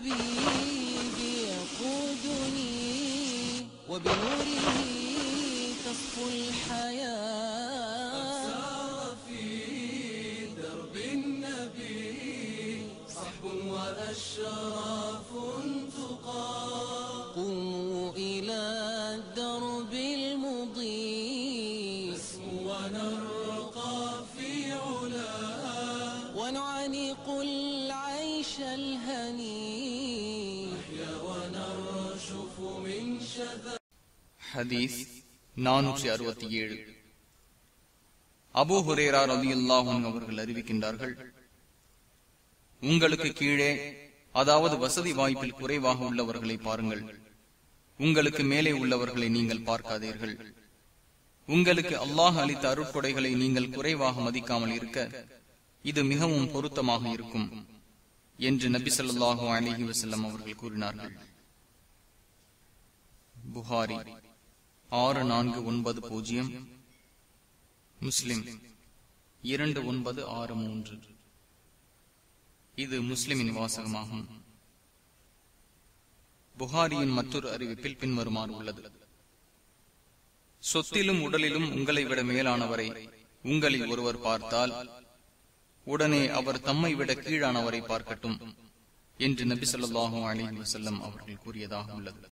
حبيبي يقودني وبنوره تصفو الحياة. سار في درب النبي صحب وأشراف تقى قوموا إلى الدرب المضيء. نسمو ونرقى في علا. ونعانق العيش الهنيء. ஹதீஸ் நானூற்றி அறுபத்தி ஏழு. அபூ ஹுரேரா ரலியல்லாஹு அவர்கள் அறிவிக்கின்றார்கள் உங்களுக்கு கீழே அதாவது வசதி வாய்ப்பில் குறைவாக உள்ளவர்களை பாருங்கள். உங்களுக்கு மேலே உள்ளவர்களை நீங்கள் பார்க்காதீர்கள். உங்களுக்கு அல்லாஹ் அளித்த அருட்கொடைகளை நீங்கள் குறைவாக மதிக்காமல் இருக்க இது மிகவும் பொருத்தமாக இருக்கும் என்று நபி சொல்லாஹு அலிஹி வசல்லம் அவர்கள் கூறினார்கள். புகாரி ஆறு நான்கு ஒன்பது பூஜ்ஜியம். முஸ்லிம் இரண்டு ஒன்பது ஆறு மூன்று. இது முஸ்லிமின் வாசகமாகும். புகாரியின் மற்றொரு அறிவிப்பில் பின்வருமாறு உள்ளது. சொத்திலும் உடலிலும் உங்களை விட மேலானவரை உங்களில் ஒருவர் பார்த்தால் உடனே அவர் தம்மை விட கீழானவரை பார்க்கட்டும் என்று நபி ஸல்லல்லாஹு அலி வசல்லம் அவர்கள் கூறியதாக உள்ளது.